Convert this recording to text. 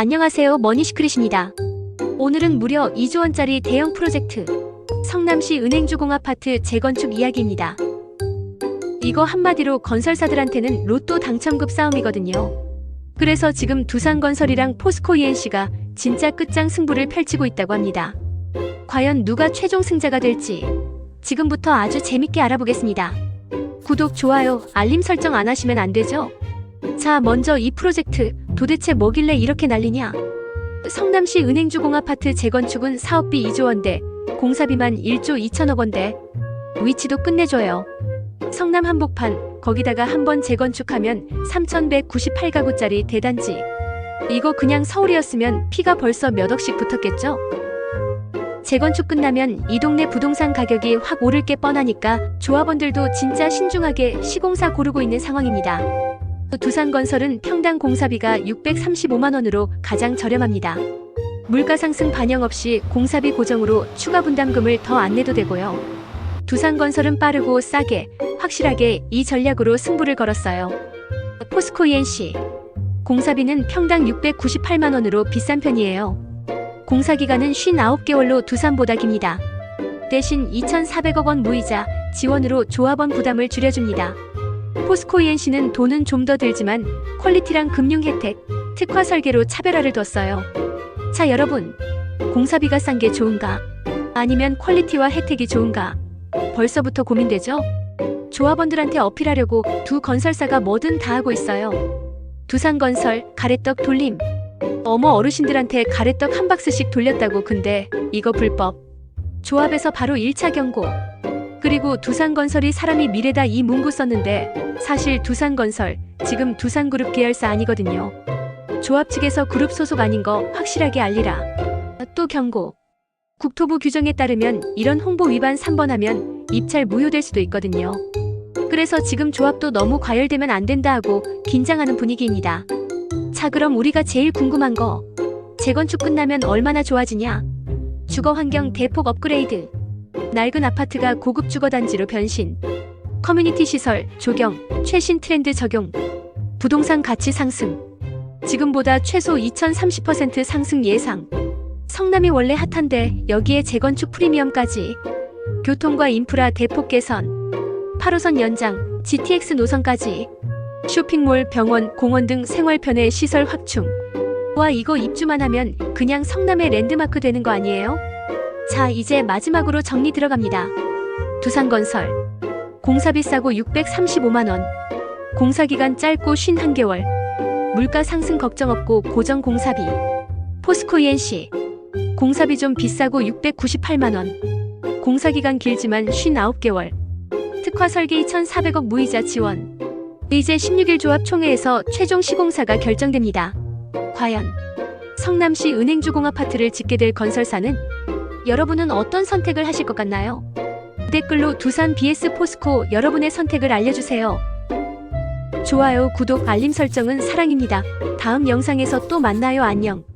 안녕하세요. 머니시크릿입니다. 오늘은 무려 2조 원짜리 대형 프로젝트 성남시 은행주공 아파트 재건축 이야기입니다. 이거 한마디로 건설사들한테는 로또 당첨급 싸움이거든요. 그래서 지금 두산건설이랑 포스코 ENC가 진짜 끝장 승부를 펼치고 있다고 합니다. 과연 누가 최종 승자가 될지 지금부터 아주 재밌게 알아보겠습니다. 구독, 좋아요, 알림 설정 안 하시면 안 되죠? 자, 먼저 이 프로젝트 도대체 뭐길래 이렇게 난리냐? 성남시 은행주공 아파트 재건축은 사업비 2조 원대, 공사비만 1조 2천억 원대. 위치도 끝내줘요. 성남 한복판, 거기다가 한번 재건축하면 3,198가구짜리 대단지. 이거 그냥 서울이었으면 피가 벌써 몇 억씩 붙었겠죠? 재건축 끝나면 이 동네 부동산 가격이 확 오를 게 뻔하니까 조합원들도 진짜 신중하게 시공사 고르고 있는 상황입니다. 두산건설은 평당 공사비가 635만 원으로 가장 저렴합니다. 물가 상승 반영 없이 공사비 고정으로 추가 분담금을 더 안 내도 되고요. 두산건설은 빠르고 싸게 확실하게 이 전략으로 승부를 걸었어요. 포스코 ENC 공사비는 평당 698만 원으로 비싼 편이에요. 공사 기간은 59개월로 두산보다 깁니다. 대신 2,400억 원 무이자 지원으로 조합원 부담을 줄여줍니다. 포스코 ENC는 돈은 좀 더 들지만 퀄리티랑 금융 혜택, 특화 설계로 차별화를 뒀어요. 자, 여러분. 공사비가 싼 게 좋은가? 아니면 퀄리티와 혜택이 좋은가? 벌써부터 고민되죠? 조합원들한테 어필하려고 두 건설사가 뭐든 다 하고 있어요. 두산건설, 가래떡 돌림. 어머 어르신들한테 가래떡 한 박스씩 돌렸다고 근데 이거 불법. 조합에서 바로 1차 경고. 그리고 두산건설이 사람이 미래다 이 문구 썼는데 사실 두산건설 지금 두산그룹 계열사 아니거든요. 조합 측에서 그룹 소속 아닌 거 확실하게 알리라. 또 경고. 국토부 규정에 따르면 이런 홍보 위반 3번 하면 입찰 무효될 수도 있거든요. 그래서 지금 조합도 너무 과열되면 안 된다 하고 긴장하는 분위기입니다. 자, 그럼 우리가 제일 궁금한 거. 재건축 끝나면 얼마나 좋아지냐? 주거 환경 대폭 업그레이드. 낡은 아파트가 고급 주거 단지로 변신. 커뮤니티 시설 조경, 최신 트렌드 적용. 부동산 가치 상승. 지금보다 최소 2030% 상승 예상. 성남이 원래 핫한데 여기에 재건축 프리미엄까지. 교통과 인프라 대폭 개선. 8호선 연장, GTX 노선까지. 쇼핑몰, 병원, 공원 등 생활 편의 시설 확충. 와 이거 입주만 하면 그냥 성남의 랜드마크 되는 거 아니에요? 자, 이제 마지막으로 정리 들어갑니다. 두산건설. 공사비 싸고 635만 원. 공사 기간 짧고 51개월. 물가 상승 걱정 없고 고정 공사비. 포스코 ENC. 공사비 좀 비싸고 698만 원. 공사 기간 길지만 59개월. 특화 설계 2,400억 무이자 지원. 이제 16일 조합 총회에서 최종 시공사가 결정됩니다. 과연 성남시 은행주공 아파트를 짓게 될 건설사는 여러분은 어떤 선택을 하실 것 같나요? 댓글로 두산 BS 포스코 여러분의 선택을 알려주세요. 좋아요, 구독, 알림 설정은 사랑입니다. 다음 영상에서 또 만나요. 안녕.